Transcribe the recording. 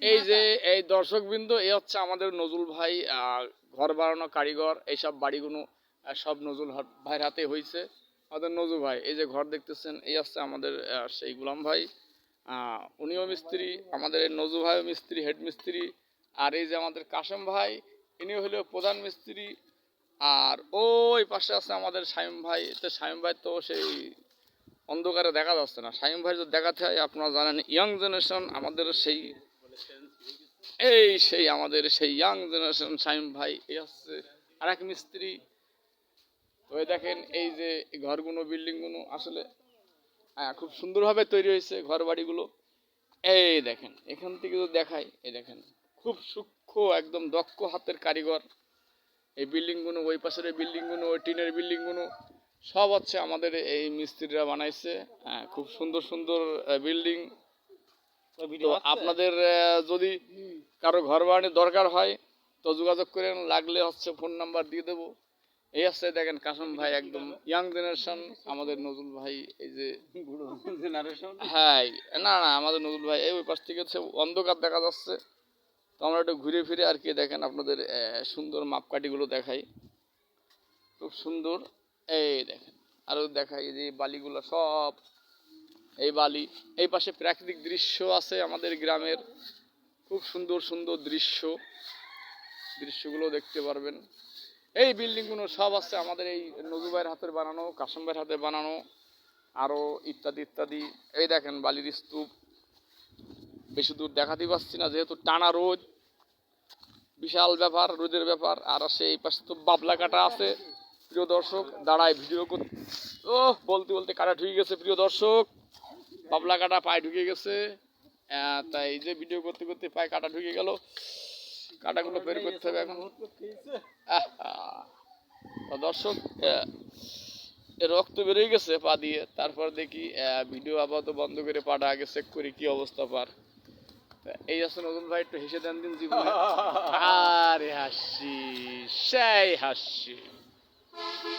এই যে এই দর্শকবৃন্দ এই হচ্ছে আমাদের নজরুল ভাই ঘর বানানো কারিগর এইসব বাড়িগুলো সব নজরুল ভাইয়ের হাতে হয়েছে আমাদের নজরুল ভাই এই যে ঘর দেখতেছেন এই হচ্ছে আমাদের সেই গুলাম ভাই। উনিও মিস্ত্রি আমাদের এই নজরুল ভাইও মিস্ত্রি হেড মিস্ত্রি আর এই যে আমাদের কাশেম ভাই ইনি হলো প্রধান মিস্ত্রি। আর ওই পাশে আছে আমাদের সাইম ভাই তো সাইম ভাই তো সেই অন্ধকারে দেখা যাচ্ছে না। সাইম ভাই যদি দেখাতে হয় আপনারা জানেন ইয়াং জেনারেশন আমাদের সেই এই সেই আমাদের সেই ইয়াং জেনারেশন সাইম ভাই এই হচ্ছে আর এক মিস্ত্রি। তো দেখেন এই যে ঘরগুলো বিল্ডিংগুলো আসলে হ্যাঁ খুব সুন্দরভাবে তৈরি হয়েছে ঘর বাড়িগুলো এই দেখেন এখান থেকে যদি দেখাই এই দেখেন খুব সূক্ষ্ম একদম দক্ষ হাতের কারিগর। এই বিল্ডিংগুলো ওই পাশের এই বিল্ডিংগুলো ওই টিনের বিল্ডিংগুলো সব হচ্ছে আমাদের এই মিস্ত্রিরা বানাইছে। হ্যাঁ, খুব সুন্দর সুন্দর বিল্ডিং। তো আপনাদের যদি কারও ঘর বাড়ির দরকার হয় তো যোগাযোগ করেন লাগলে হচ্ছে ফোন নাম্বার দিয়ে দেবো। এই হচ্ছে দেখেন কাসম ভাই একদম ইয়াং জেনারেশন আমাদের নজরুল ভাই এই যে জেনারেশন হ্যাঁ না না আমাদের নজরুল ভাই এই ওই পাশ থেকে হচ্ছে অন্ধকার দেখা যাচ্ছে। তো আমরা একটু ঘুরে ফিরে আর কি দেখেন আপনাদের সুন্দর মাপকাঠিগুলো দেখাই। খুব সুন্দর এই দেখেন আরও দেখাই যে বালিগুলো সব এই বালি, এই পাশে প্রাকৃতিক দৃশ্য আছে আমাদের গ্রামের। খুব সুন্দর সুন্দর দৃশ্য। দৃশ্যগুলো দেখতে পারবেন। এই বিল্ডিংগুলো সব আছে আমাদের এই নজরুল ভাইয়ের হাতের বানানো, কাসম ভাইয়ের হাতে বানানো আরও ইত্যাদি ইত্যাদি। এই দেখেন বালির স্তূপ। বেশি দূর দেখাতে পারছি না, যেহেতু টানা রোদ। বিশাল ব্যাপার, রোদের ব্যাপার। আর আছে এই পাশে তো বাবলা কাটা আছে, প্রিয় দর্শক। দাঁড়ায় ভিডিও করতে ও বলতে বলতে কাটা ঢুকে গেছে, প্রিয় দর্শক। বাবলা কাটা পায়ে ঢুকে গেছে। তাই এই যে ভিডিও করতে করতে পায়ে কাটা ঢুকে গেল। কাটাগুলো বের করতে হবে এখন। দর্শক রক্ত বেরিয়ে গেছে পা দিয়ে। তারপর দেখি ভিডিও আপাতত বন্ধ করে পাটা আগে চেক করি কি অবস্থা পার। এই আছে নতুন ভাই একটু হেসে দেন দিন জীবনে। আরে হাসি সেই হাসি।